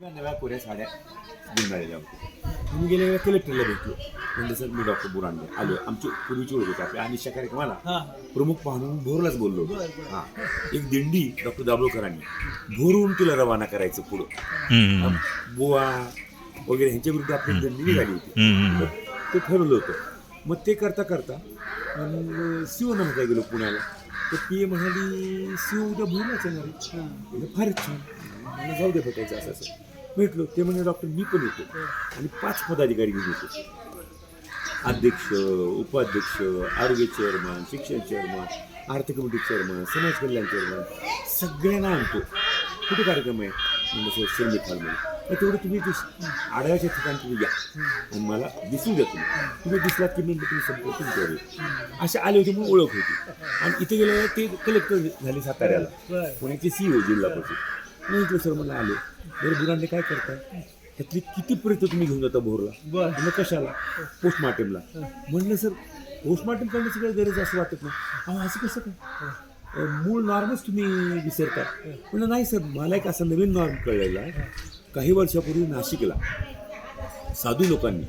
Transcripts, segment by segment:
नव्या कोऱ्या साड्या घेऊन होत्या मी गेल्या वेळेला कलेक्टरला भेटलो म्हणजे सर मी डॉक्टर बुरांडे आलो आमची पूर्वीची ओळख होती आपल्या अनिशा कार्यक्रमाला हा प्रमुख पाहून भोरलाच बोललो बरं. हा एक दिंडी डॉक्टर दाभोळकरांनी भोरून तिला रवाना करायचं पुढं बुवा वगैरे ह्यांच्या विरुद्ध आपली दिंडी निघाली होती ते ठरवलं होतं मग ते करता करता मग शिवनं म्हटलं गेलो पुण्याला तर ती म्हणाली शिव उद्या भोरलाच येणार आहे फारच छान मला जाऊ दे भेटायचं असं असं भेटलो ते म्हणजे डॉक्टर मी पण येतो. आणि पाच पदाधिकारी घेऊन येतो अध्यक्ष उपाध्यक्ष आरोग्य चेअरमन शिक्षण चेअरमन आर्थिक कमिटी चेअरमन समाज कल्याण चेअरमन सगळ्यांना आणतो. कुठे कार्यक्रम आहे? म्हणजे सिरमित हॉलमध्ये तर तेवढं तुम्ही दिस आडव्याच्या ठिकाणी तुम्ही या. आणि मला दिसू द्या तुम्ही. तुम्ही दिसलात की मी तुम्ही संपर्क तुमच्यावर असे आले होते म्हणून ओळख होती. आणि इथे गेल्यावर ते कलेक्टर झाले साताऱ्याला. पुण्याचे सीईओ जिल्हा परिषद. मी सर मला आले. बरं बुरांडे काय करताय ह्यातली किती पर्यंत तुम्ही घेऊन जाता भोरला? बर. मग कशाला? पोस्टमार्टमला म्हणलं सर पोस्टमार्टम करण्याची काही गरज असं वाटत नाही. अहो असं कसं काय? मूळ नॉर्मच तुम्ही विसरता. म्हणलं नाही सर मला एक असा नवीन नॉर्म कळलेला. आहे काही वर्षापूर्वी नाशिकला साधू लोकांनी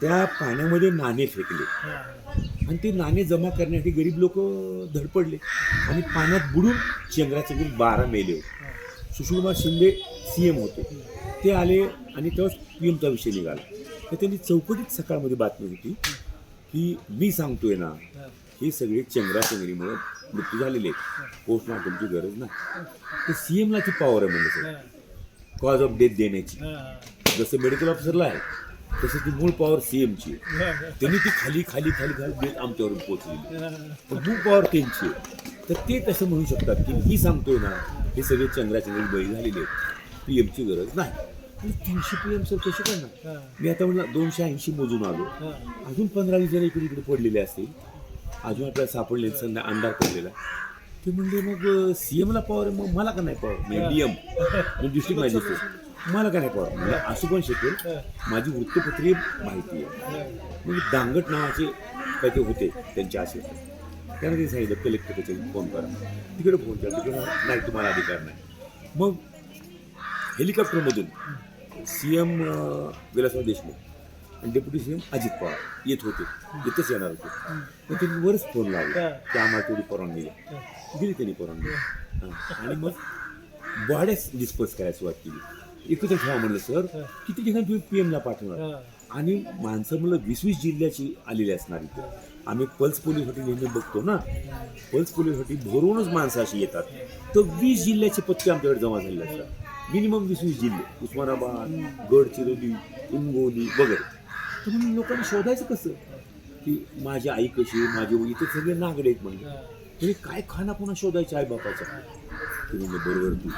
त्या पाण्यामध्ये नाणे फेकले. आणि ते नाणे जमा करण्यासाठी गरीब लोक धडपडले. आणि पाण्यात बुडून चेंगराचे बारा मेले होते. सुशीलकुमार शिंदे सी एम होते. ते आले आणि तेव्हाच पी एमचा विषय निघाला. तर त्यांनी चौकटीत सकाळमध्ये बातमी होती की मी सांगतोय ना हे सगळे चेंगराचेंगरीमुळे मृत्यू झालेले आहेत. पोस्टमार्टमची गरज नाही. तर सी एमला ती पॉवर आहे म्हणजे सर कॉज ऑफ डेथ देण्याची. जसं मेडिकल ऑफिसरला आहे तसं ती मूळ पॉवर सी एमची आहे. त्यांनी ती खाली खाली खाली खाली देत आमच्यावरून पोहोचलेली. पण मूळ पॉवर त्यांची आहे. तर ते तसं म्हणू शकतात की मी सांगतोय ना हे सगळे चंद्राचंद्री बळी झालेले आहेत. पी एमची गरज नाही. तीनशे पी एम सर कसे करणार? मी आता म्हणलं दोनशे ऐंशी मोजून आलो. अजून पंधरा वीस जण इकडे इकडे पडलेले असतील. अजून आपल्याला सापडले संध्या अंधार पडलेला. ते म्हणले मग सी एमला पॉवर मग मला का नाही पॉवर मी डी एम मी डिस्ट्रिक्ट मॅजिस्ट्रेट मला का नाही पॉवर म्हणजे असू पण शकेल माझी वृत्तपत्रीय माहिती आहे. मग दांगट नावाचे काय ते होते त्यांचे असे त्यांना ते सांगितलं कलेक्टर त्याच्या फोन करा. तिकडे फोन करा तिकडे नाही तुम्हाला अधिकार नाही. मग हेलिकॉप्टरमधून सी एम विलासराव देशमुख आणि deputy C M Ajit Pawar येत होते. येतच येणार होते. मग त्यांनी वरच फोन लावला की आम्हाला तेवढी परवानगी द्या. दिली त्यांनी परवानगी. आणि मग बॉड्याच डिस्पर्स करायला सुरुवात केली. एकत्र ठेवा म्हणलं सर किती ठिकाणी तुम्ही पी एमला पाठवणार? आणि माणसं म्हणलं वीस वीस जिल्ह्याची आलेली असणार इथे. आम्ही पल्स पोलिओसाठी नेहमी बघतो ना. पल्स पोलिओसाठी भरूनच माणसं अशी येतात. तर वीस जिल्ह्याचे पत्ते आमच्याकडे जमा झालेले असतात. मिनिमम वीस वीस जिल्हे. उस्मानाबाद गडचिरोली हिंगोली वगैरे. तर म्हणून लोकांनी शोधायचं कसं? की माझी आई कशी आहे, माझे इथे सगळे नागडे आहेत म्हणजे तुम्ही काय खाना पुन्हा शोधायचं आई बापाचा तुम्ही म्हणलं बरोबर तुझं.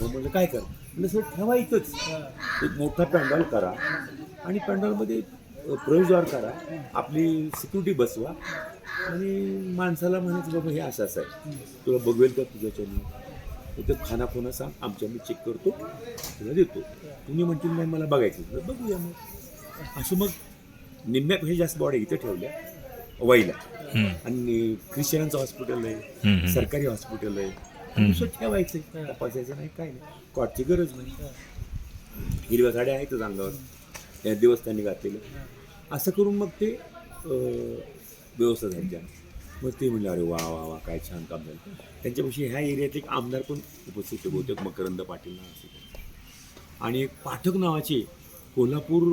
मग म्हणलं काय कर? म्हणजे सर ठेवायचंच एक मोठा पॅन्डॉल करा. आणि पॅन्डॉलमध्ये अ, प्रवेशद्वार करा आपली सिक्युरिटी बसवा. आणि माणसाला म्हणायचं बाबा हे असं असं आहे. तुला बघवेल का तुझ्याच्याने इथं खाना खुना सांग आमच्या मी चेक करतो तुला देतो. तुम्ही म्हणतील नाही मला बघायचं तर बघूया मग. असं मग निम्म्यापेक्षा जास्त बॉड्या इथं ठेवल्या वाईला आणि ख्रिश्चनांचं हॉस्पिटल आहे. सरकारी हॉस्पिटल आहे. ठेवायचं तपासायचं नाही काय नाही. कॉटची गरज नाही. हिरव्या साड्या आहेतच अंगावर. त्या त्यांनी घातलेलं. असं करून मग ते व्यवस्था झाली मग ते म्हणले अरे वा वा वा काय छान काम झालं. त्यांच्यापाशी ह्या एरियातले एक आमदार पण उपस्थित होते बहुतेक मकरंद पाटील ना आणि एक पाठक नावाचे कोल्हापूर